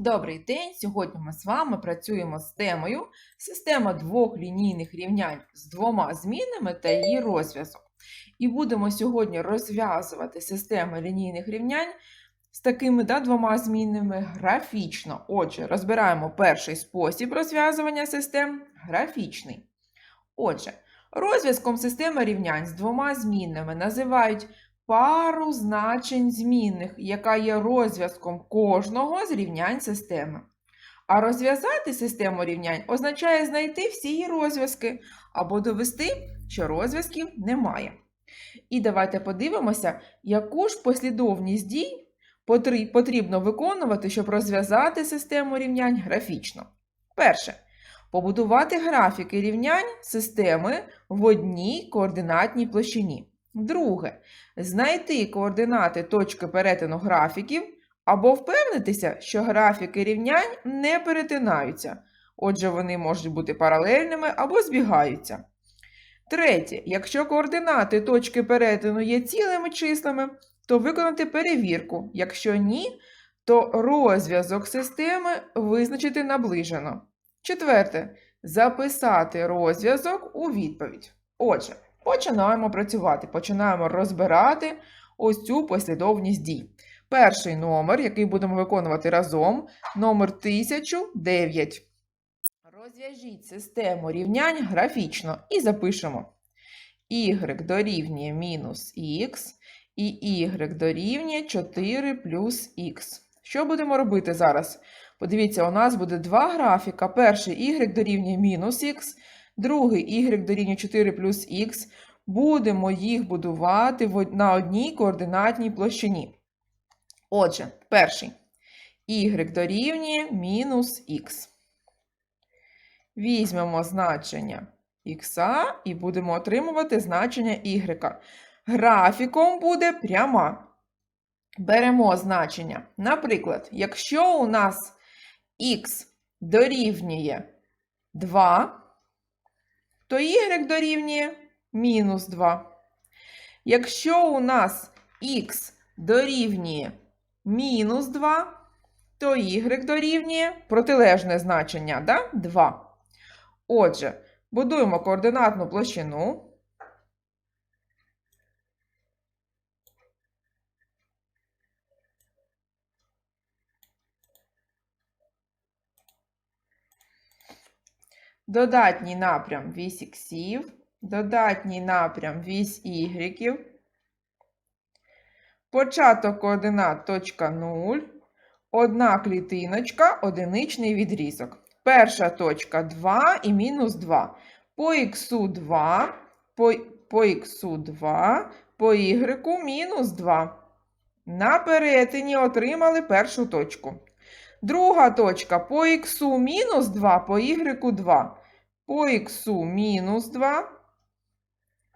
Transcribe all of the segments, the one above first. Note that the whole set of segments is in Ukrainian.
Добрий день! Сьогодні ми з вами працюємо з темою система двох лінійних рівнянь з двома змінами та її розв'язок. І будемо сьогодні розв'язувати системи лінійних рівнянь з такими да, двома змінами графічно. Отже, розбираємо перший спосіб розв'язування систем графічний. Отже, розв'язком системи рівнянь з двома змінними називають пару значень змінних, яка є розв'язком кожного з рівнянь системи. А розв'язати систему рівнянь означає знайти всі її розв'язки або довести, що розв'язків немає. І давайте подивимося, яку ж послідовність дій потрібно виконувати, щоб розв'язати систему рівнянь графічно. Перше. Побудувати графіки рівнянь системи в одній координатній площині. Друге. Знайти координати точки перетину графіків або впевнитися, що графіки рівнянь не перетинаються. Отже, вони можуть бути паралельними або збігаються. Третє. Якщо координати точки перетину є цілими числами, то виконати перевірку. Якщо ні, то розв'язок системи визначити наближено. Четверте. Записати розв'язок у відповідь. Отже, починаємо працювати, починаємо розбирати ось цю послідовність дій. Перший номер, який будемо виконувати разом, номер 1009. Розв'яжіть систему рівнянь графічно і запишемо. y дорівнює мінус х і y дорівнює 4 плюс х. Що будемо робити зараз? Подивіться, у нас буде два графіка. Перший y дорівнює мінус х, другий y дорівнює 4 плюс х. Будемо їх будувати на одній координатній площині. Отже, перший y дорівнює мінус х. Візьмемо значення х і будемо отримувати значення y. Графіком буде пряма. Беремо значення. Наприклад, якщо у нас х дорівнює 2, то y дорівнює мінус 2. Якщо у нас х дорівнює мінус 2, то y дорівнює протилежне значення, да? 2. Отже, будуємо координатну площину. Додатній напрям вісь іксів, додатній напрям вісь ігреків, початок координат точка 0, одна клітиночка, одиничний відрізок. Перша точка 2 і мінус 2. По х 2, по, по х 2, по y мінус 2. На перетині отримали першу точку. Друга точка по х мінус 2, по y 2. По х мінус 2,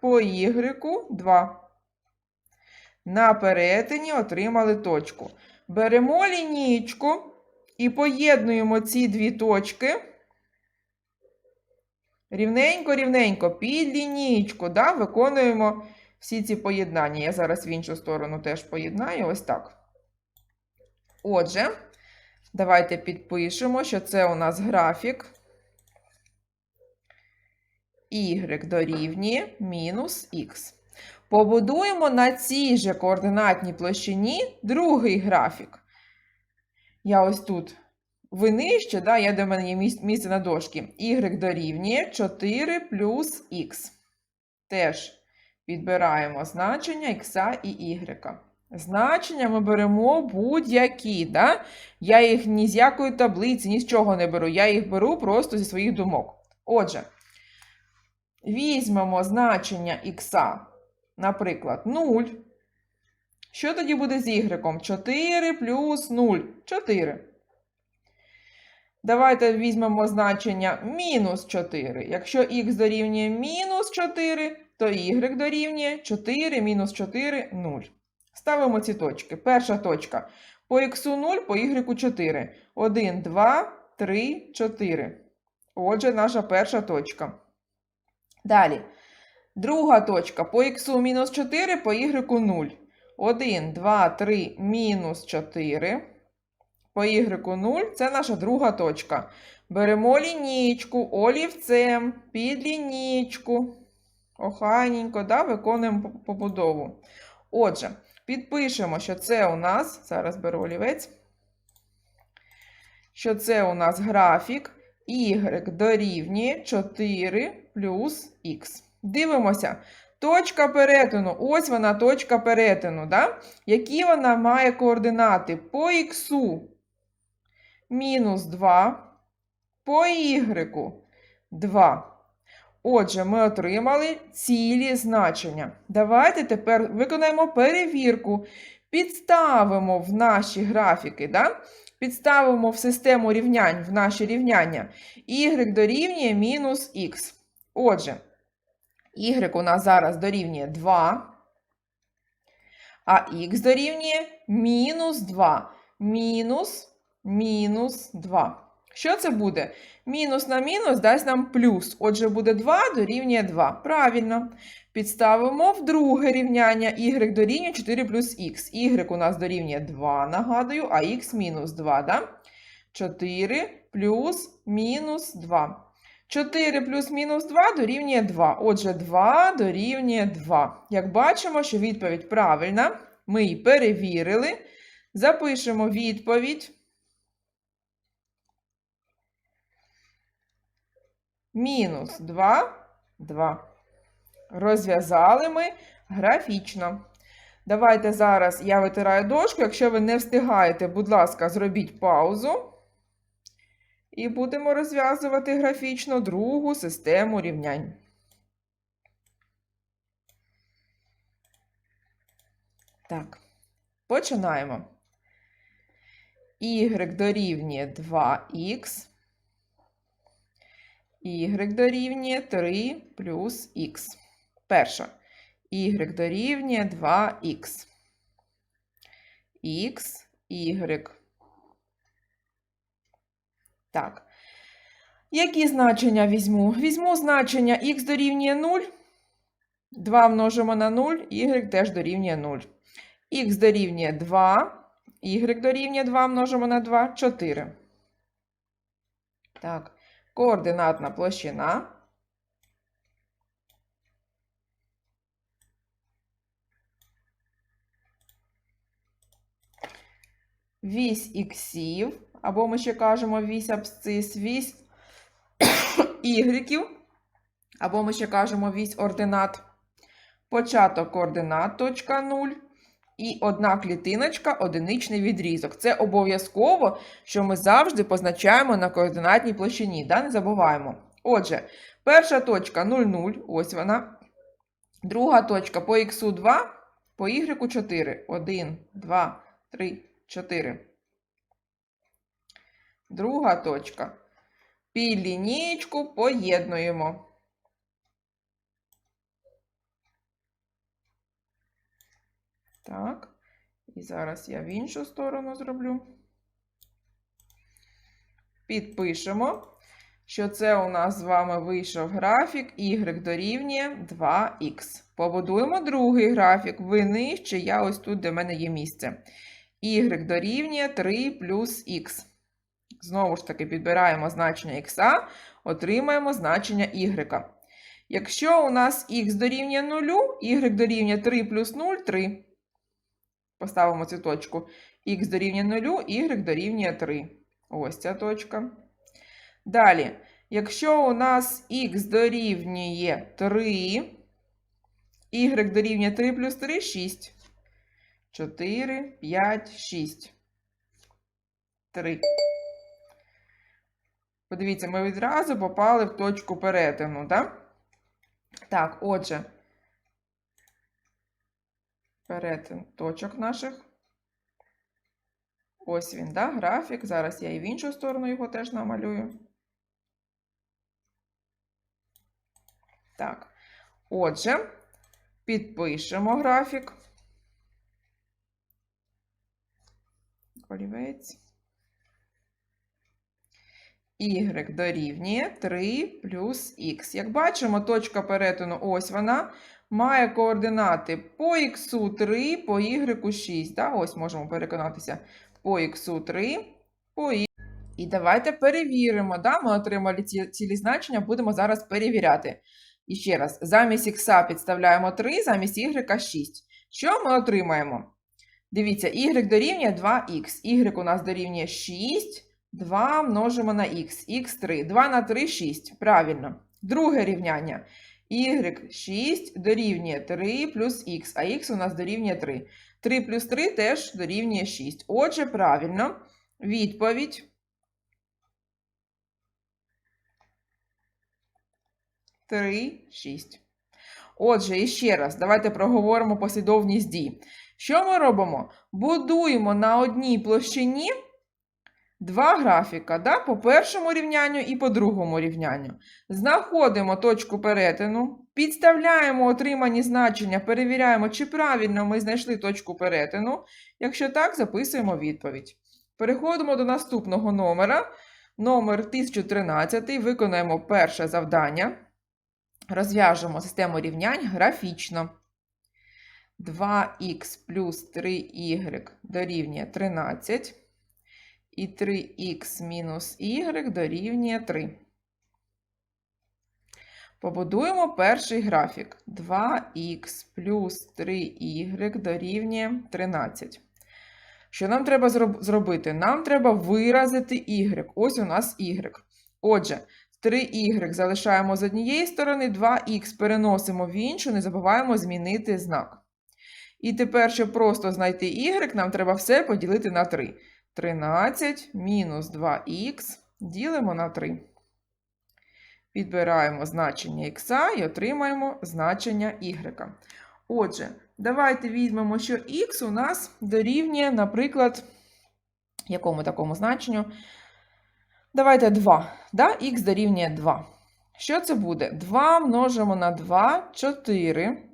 по y 2. На перетині отримали точку. Беремо лінійку і поєднуємо ці дві точки. Рівненько-рівненько під лінійку, да, виконуємо всі ці поєднання. Я зараз в іншу сторону теж поєднаю, ось так. Отже, давайте підпишемо, що це у нас графік y дорівнює мінус х. Побудуємо на цій же координатній площині другий графік. Я ось тут винище, да, я до мене є місце на дошці. y дорівнює 4 плюс х. Теж підбираємо значення х і y. Значення ми беремо будь-які. Да? Я їх ні з якої таблиці, ні з чого не беру. Я їх беру просто зі своїх думок. Отже, візьмемо значення х, наприклад, 0. Що тоді буде з y? 4 плюс 0. 4. Давайте візьмемо значення мінус 4. Якщо х дорівнює мінус 4, то y дорівнює 4 мінус 4 0. Ставимо ці точки. Перша точка. По х 0, по y 4. 1, 2, 3, 4. Отже, наша перша точка. Далі. Друга точка. По х мінус 4, по y 0. 1, 2, 3, мінус 4. по y 0 це наша друга точка. Беремо лінійку олівцем під лінійку. Охайненько, да, виконуємо побудову. Отже, підпишемо, що це у нас, зараз беру олівець, що це у нас графік y дорівнює 4 плюс х. Дивимося. Точка перетину. Ось вона точка перетину. Да? Які вона має координати? По х мінус 2, по y 2. Отже, ми отримали цілі значення. Давайте тепер виконаємо перевірку. Підставимо в наші графіки, да? підставимо в систему рівнянь в наші рівняння. y дорівнює мінус х. Отже, y у нас зараз дорівнює 2, а х дорівнює мінус 2. Мінус, мінус 2. Що це буде? Мінус на мінус дасть нам плюс. Отже, буде 2 дорівнює 2. Правильно. Підставимо в друге рівняння y дорівнює 4 плюс х. y у нас дорівнює 2, нагадую, а х мінус 2, да? 4 плюс мінус 2. 4 плюс мінус 2 дорівнює 2. Отже, 2 дорівнює 2. Як бачимо, що відповідь правильна, ми її перевірили. Запишемо відповідь. Мінус 2, 2. Розв'язали ми графічно. Давайте зараз я витираю дошку. Якщо ви не встигаєте, будь ласка, зробіть паузу. І будемо розв'язувати графічно другу систему рівнянь. Так, починаємо. Y дорівнює 2х. Y дорівнює 3 плюс х. Перша. Y дорівнює 2х. Х, Y. Так. Які значення візьму? Візьму значення х дорівнює 0. 2 множимо на 0, y теж дорівнює 0. Х дорівнює 2, y дорівнює 2 множимо на 2, 4. Так, координатна площина. Вісь іксів, або ми ще кажемо вісь абсцис, вісь ігреків, або ми ще кажемо вісь ординат. Початок координат точка 0. І одна клітиночка, одиничний відрізок. Це обов'язково, що ми завжди позначаємо на координатній площині. Да? Не забуваємо. Отже, перша точка 0,0, ось вона. Друга точка по х 2, по y 4. 1, 2, 3, 4. Друга точка. Під лінієчку поєднуємо. Так. І зараз я в іншу сторону зроблю. Підпишемо, що це у нас з вами вийшов графік y дорівнює 2х. Побудуємо другий графік. Ви нижче, я ось тут, де в мене є місце. y дорівнює 3 плюс х. Знову ж таки, підбираємо значення х, отримаємо значення y. Якщо у нас х дорівнює 0, y дорівнює 3 плюс 0 3. Поставимо цю точку. Х дорівнює 0, y дорівнює 3. Ось ця точка. Далі, якщо у нас х дорівнює 3, y дорівнює 3 плюс 3 6. 4, 5, 6. 3. Подивіться, ми відразу попали в точку перетину, так? Так, отже, перетин точок наших. Ось він, да, графік. Зараз я і в іншу сторону його теж намалюю. Так, отже, підпишемо графік. Олівець. Y дорівнює 3 плюс х. Як бачимо, точка перетину, ось вона, має координати по х 3, по y 6. Да? Ось можемо переконатися по х 3, по y. І давайте перевіримо. Да? Ми отримали ці цілі значення, будемо зараз перевіряти. І ще раз, замість х підставляємо 3, замість y 6. Що ми отримаємо? Дивіться, y дорівнює 2х. y у нас дорівнює 6. 2 множимо на х. х3. 2 на 3 6. Правильно. Друге рівняння. y6 дорівнює 3 плюс х, а х у нас дорівнює 3. 3 плюс 3 теж дорівнює 6. Отже, правильно. Відповідь. 3, 6. Отже, і ще раз, давайте проговоримо послідовність дій. Що ми робимо? Будуємо на одній площині два графіка, да? по першому рівнянню і по другому рівнянню. Знаходимо точку перетину, підставляємо отримані значення, перевіряємо, чи правильно ми знайшли точку перетину. Якщо так, записуємо відповідь. Переходимо до наступного номера. Номер 1013. Виконаємо перше завдання. Розв'яжемо систему рівнянь графічно. 2х плюс 3y дорівнює 13. І 3х мінус y дорівнює 3. Побудуємо перший графік. 2х плюс 3y дорівнює 13. Що нам треба зроб- зробити? Нам треба виразити y. Ось у нас y. Отже, 3y залишаємо з однієї сторони, 2х переносимо в іншу, не забуваємо змінити знак. І тепер, щоб просто знайти y, нам треба все поділити на 3. 13 мінус 2х ділимо на 3. Підбираємо значення х і отримаємо значення y. Отже, давайте візьмемо, що х у нас дорівнює, наприклад, якому такому значенню? Давайте 2. Да? Х дорівнює 2. Що це буде? 2 множимо на 2 4.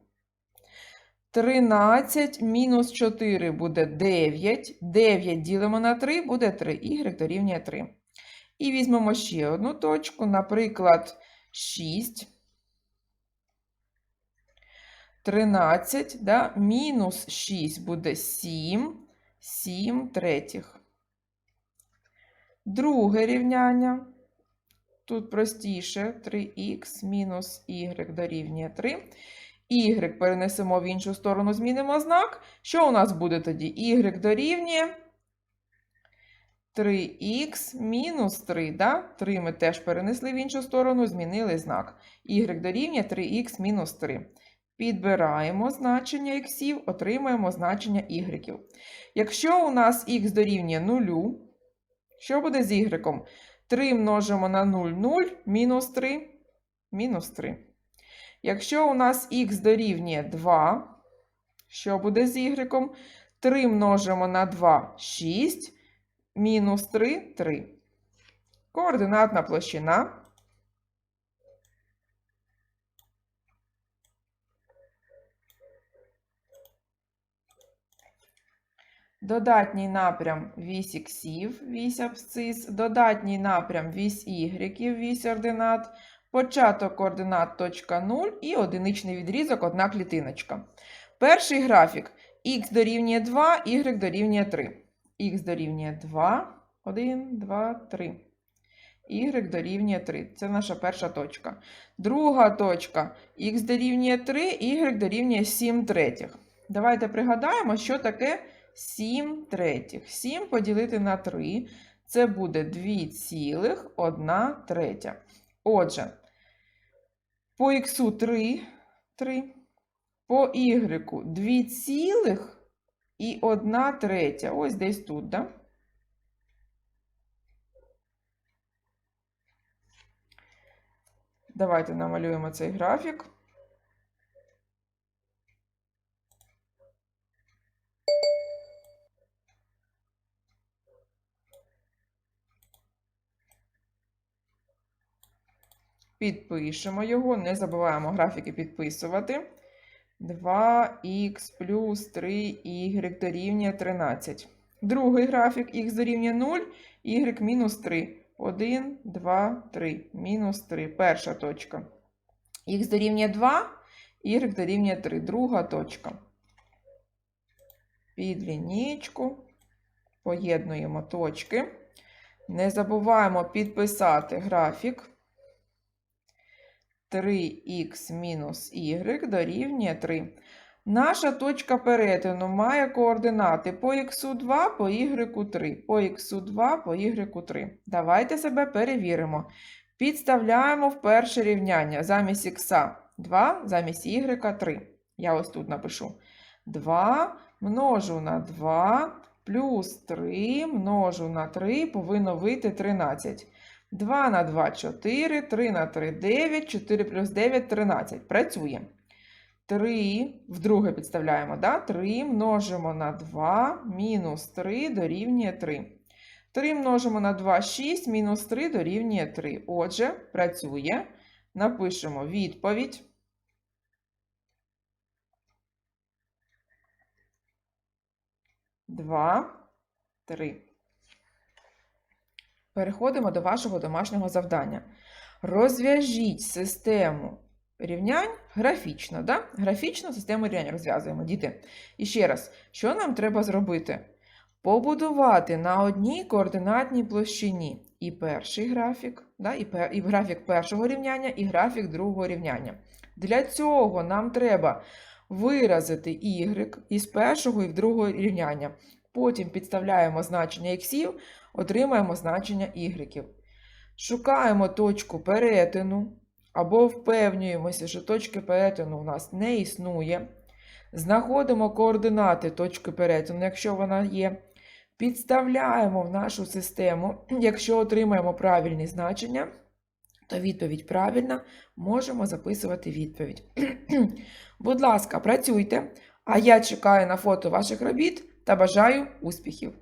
13 мінус 4 буде 9. 9 ділимо на 3 буде 3. Y дорівнює 3. І візьмемо ще одну точку, наприклад, 6. 13, да? мінус 6 буде 7, 7 третіх. Друге рівняння. Тут простіше 3х мінус y дорівнює 3. Y перенесемо в іншу сторону, змінимо знак. Що у нас буде тоді? Y дорівнює 3х мінус 3. Да? 3 ми теж перенесли в іншу сторону, змінили знак. Y дорівнює 3х мінус 3. Підбираємо значення х, отримаємо значення y. Якщо у нас х дорівнює 0, що буде з y? 3 множимо на 0, 0, мінус 3, мінус 3. Якщо у нас х дорівнює 2, що буде з y? 3 множимо на 2, 6, мінус 3, 3. Координатна площина. Додатній напрям вісь іксів, вісь абсцис, додатній напрям вісь ігреків, вісь ординат, початок координат точка 0 і одиничний відрізок одна клітиночка. Перший графік х дорівнює 2, y дорівнює 3. х дорівнює 2, 1, 2, 3. Y дорівнює 3. Це наша перша точка. Друга точка х дорівнює 3, y дорівнює 7 третіх. Давайте пригадаємо, що таке 7 третіх. 7 поділити на 3 це буде 2,1 третя. Отже, по х 3, 3, по y 2 цілих і 1 третя. Ось десь тут, да? Давайте намалюємо цей графік. Підпишемо його, не забуваємо графіки підписувати. 2х плюс 3y дорівнює 13. Другий графік х дорівнює 0, y мінус 3. 1, 2, 3. Мінус 3. Перша точка. Х дорівнює 2, y дорівнює 3. Друга точка. Під лінійку. Поєднуємо точки. Не забуваємо підписати графік. 3х мінус y дорівнює 3. Наша точка перетину має координати по х2, по y3, по х2, по y3. Давайте себе перевіримо. Підставляємо в перше рівняння замість х 2, замість y 3. Я ось тут напишу. 2 множу на 2 плюс 3 множу на 3 повинно вийти 13. 2 на 2 – 4, 3 на 3 – 9, 4 плюс 9 – 13. Працює. 3, вдруге підставляємо, да? 3 множимо на 2, мінус 3 дорівнює 3. 3 множимо на 2, 6, мінус 3 дорівнює 3. Отже, працює. Напишемо відповідь. Два, три. Переходимо до вашого домашнього завдання. Розв'яжіть систему рівнянь графічно. Да? Графічно систему рівнянь розв'язуємо, діти. І ще раз, що нам треба зробити? Побудувати на одній координатній площині і перший графік, да? і, пер... і графік першого рівняння, і графік другого рівняння. Для цього нам треба виразити y із першого і в другого рівняння. Потім підставляємо значення х, отримаємо значення y. Шукаємо точку перетину або впевнюємося, що точки перетину у нас не існує. Знаходимо координати точки перетину, якщо вона є. Підставляємо в нашу систему, якщо отримаємо правильні значення, то відповідь правильна, можемо записувати відповідь. Будь ласка, працюйте, а я чекаю на фото ваших робіт та бажаю успіхів!